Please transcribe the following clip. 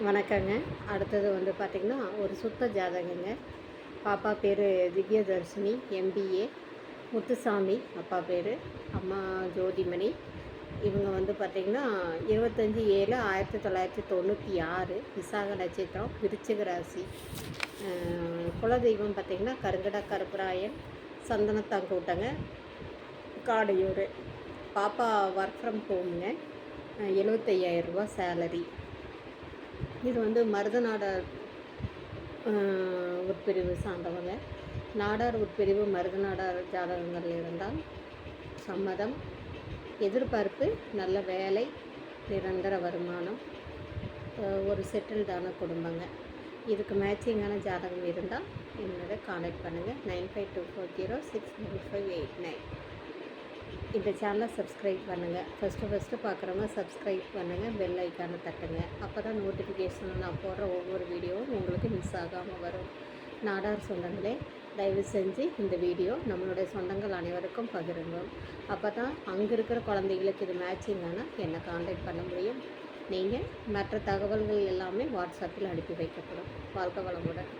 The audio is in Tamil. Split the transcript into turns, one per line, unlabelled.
வணக்கங்க. அடுத்தது வந்து பார்த்திங்கன்னா ஒரு சுத்த ஜாதகங்க. பாப்பா பேர் திவ்யதர்ஷினி எம்பிஏ முத்துசாமி அப்பா பேர் அம்மா ஜோதிமணி. இவங்க வந்து பார்த்திங்கன்னா இருபத்தஞ்சி ஏழு ஆயிரத்தி தொள்ளாயிரத்தி தொண்ணூற்றி ஆறு விசாக நட்சத்திரம் விருச்சிக ராசி. குலதெய்வம் பார்த்திங்கன்னா கருங்கடா கருப்பராயன் சந்தனத்தாங்கூட்டங்க காடையூர். பாப்பா ஒர்க் ஃப்ரம் ஹோம்ங்க எழுபத்தையாயிரரூபா சேலரி இது வந்து மருத நாடார் உட்பிரிவு சார்ந்தவங்க. நாடார் உட்பிரிவு மருத நாடார் ஜாதகங்கள் இருந்தால் சம்மதம். எதிர்பார்ப்பு நல்ல வேலை நிரந்தர வருமானம் ஒரு செட்டில்டான குடும்பங்க. இதுக்கு மேட்சிங்கான ஜாதகம் இருந்தால் என்னோட காண்டாக்ட் பண்ணுங்கள் nine five two four zero six one five eight nine. இந்த சேனலை சப்ஸ்கிரைப் பண்ணுங்கள் ஃபஸ்ட்டு ஃபஸ்ட்டு பார்க்குறவங்க சப்ஸ்கிரைப் பண்ணுங்கள் பெல் ஐக்கானை தட்டுங்க. அப்போ தான் நோட்டிஃபிகேஷன் நான் போடுற ஒவ்வொரு வீடியோவும் உங்களுக்கு மிஸ் ஆகாமல் வரும். நாடார் சொந்தங்களே தயவு செஞ்சு இந்த வீடியோ நம்மளுடைய சொந்தங்கள் அனைவருக்கும் பகிருங்க. அப்போ தான் அங்கே இருக்கிற குழந்தைகளுக்கு இது மேட்சிங் ஆனால் என்னை காண்டாக்ட் பண்ண முடியும்? நீங்கள் மற்ற தகவல்கள் எல்லாமே வாட்ஸ்அப்பில் அனுப்பி வைக்கப்படும். வாழ்க்கை வளமுடன்.